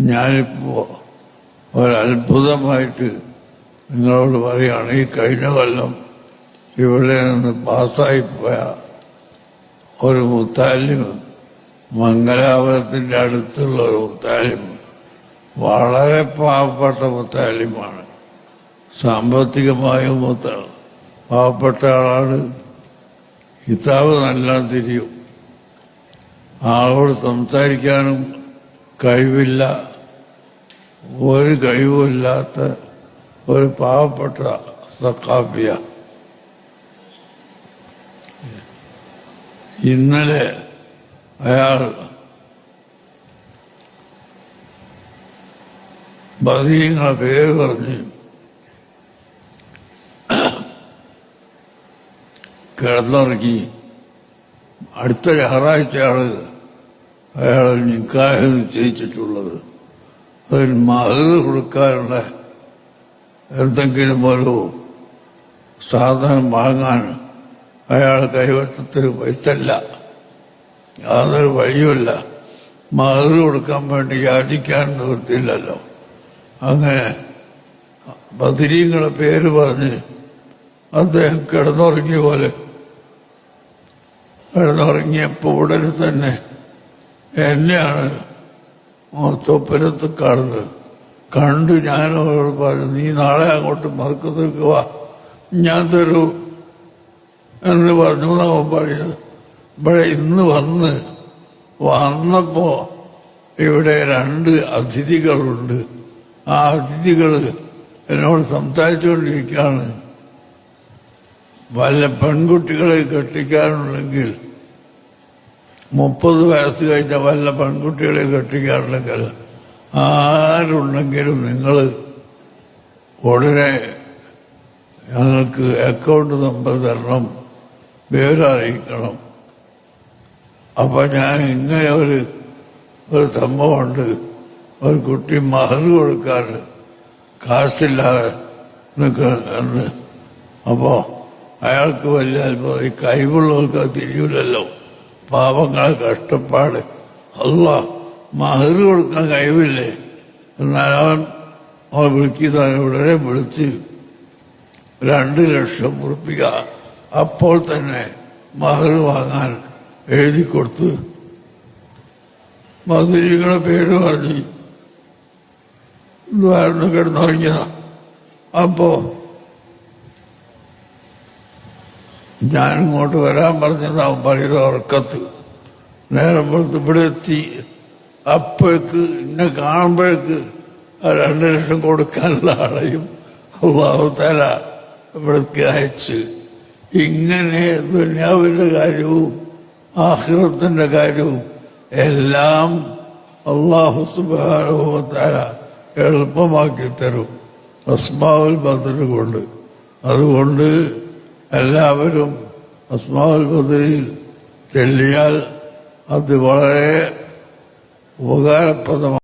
ഞാനിപ്പോ ഒരത്ഭുതമായിട്ട് നിങ്ങളോട് പറയുകയാണ് ഈ കഴിഞ്ഞ കൊല്ലം ഇവിടെ നിന്ന് പാസ്സായിപ്പോയ ഒരു മുത്താലിം മംഗലാപുരത്തിന്റെ അടുത്തുള്ള ഒരു മുത്താലിം വളരെ പാവപ്പെട്ട മുത്താലിമാണ്. സാമ്പത്തികമായും മുത്ത പാവപ്പെട്ട ആളാണ്. കിതാബ് നല്ല തിരിയും. ആളോട് സംസാരിക്കാനും കഴിവില്ല. ഒരു കഴിവുമില്ലാത്ത ഒരു പാവപ്പെട്ട സക്കാഫിയ ഇന്നലെ അയാൾ ബദീങ്ങളെ പേര് പറഞ്ഞ് കിടന്നിറങ്ങി. അടുത്ത ഞായറാഴ്ചയാണ് അയാൾ നിക്കാഹ് നിശ്ചയിച്ചിട്ടുള്ളത്. അതിൽ മഹർ കൊടുക്കാനുള്ള എന്തെങ്കിലും ഒരു സാധനം വാങ്ങാൻ അയാൾ കൈവശത്തിൽ പൈസല്ല യാതൊരു വഴിയുമില്ല. മഹർ കൊടുക്കാൻ വേണ്ടി യാചിക്കാൻ നിവൃത്തിയില്ലല്ലോ. അങ്ങനെ ബദിരീങ്ങളെ പേര് പറഞ്ഞ് അദ്ദേഹം കിടന്നുറങ്ങിയ പോലെ കിടന്നുറങ്ങിയപ്പോൾ ഉടനെ തന്നെ എന്നെയാണ് സ്വപ്നത്ത് കാണുന്നത്. കണ്ട് ഞാൻ അവരോട് പറഞ്ഞു നീ നാളെ അങ്ങോട്ട് മറക്കത്തേക്ക് വാ. ഞാൻ തരൂ. എന്ന് പറഞ്ഞു അവൻ പറഞ്ഞത് ഇവിടെ ഇന്ന് വന്ന് വന്നപ്പോ ഇവിടെ രണ്ട് അതിഥികളുണ്ട്. ആ അതിഥികൾ എന്നോട് സംസാരിച്ചുകൊണ്ടിരിക്കുകയാണ്. വല്ല പെൺകുട്ടികളെ കെട്ടിക്കാനുണ്ടെങ്കിൽ മുപ്പത് വയസ്സ് കഴിഞ്ഞ വല്ല പെൺകുട്ടികളെ കെട്ടിക്കാറുണ്ടെങ്കിൽ ആരുണ്ടെങ്കിലും നിങ്ങൾ ഉടനെ ഞങ്ങൾക്ക് അക്കൗണ്ട് നമ്പർ തരണം വിവരറിയിക്കണം അപ്പം ഞാൻ ഇങ്ങനെ ഒരു ഒരു സംഭവമുണ്ട്. ഒരു കുട്ടി മഹർ കൊടുക്കാറുണ്ട് കാശില്ലാതെ നിൽക്കണം എന്ന് അപ്പോ അയാൾക്ക് വലിയ അത്ഭുതം. ഈ കഴിവുള്ളവർക്ക് തിരിയില്ലല്ലോ പാപങ്ങളെ കഷ്ടപ്പാട്. അല്ല മഹർ കൊടുക്കാൻ കഴിവില്ലേ? എന്നാൽ അവൻ അവൻ വിളിക്കുന്നവനെ ഉടനെ വിളിച്ച് രണ്ട് ലക്ഷം ഉറപ്പിക്ക അപ്പോൾ തന്നെ മഹർ വാങ്ങാൻ എഴുതി കൊടുത്ത് മധുരികളുടെ പേര് പറഞ്ഞു കിടന്നുറങ്ങിയതാണ് കിടന്നുറങ്ങിയതാ അപ്പോ ഞാൻ ഇങ്ങോട്ട് വരാൻ പറഞ്ഞത് അവൻ പറയുന്നത് ഉറക്കത്ത്. നേരം പുറത്ത് ഇവിടെ എത്തി. അപ്പോഴേക്ക് എന്നെ കാണുമ്പോഴേക്ക് രണ്ട് ലക്ഷം കൊടുക്കാനുള്ള ആളെയും അള്ളാഹുത്തല തല ഇവിടേക്ക് അയച്ച്. ഇങ്ങനെ ദുന്യാവിന്റെ കാര്യവും ആഹ്റത്തിന്റെ കാര്യവും എല്ലാം അള്ളാഹു സുബാനുഭവത്താല എളുപ്പമാക്കി തരും. അസ്മാവുൽ ബദർ കൊണ്ട്. അതുകൊണ്ട് എല്ലാവരും അസ്മാവുൽ ബദർ ചെല്ലിയാൽ അത് വളരെ ഉപകാരപ്രദമാണ്.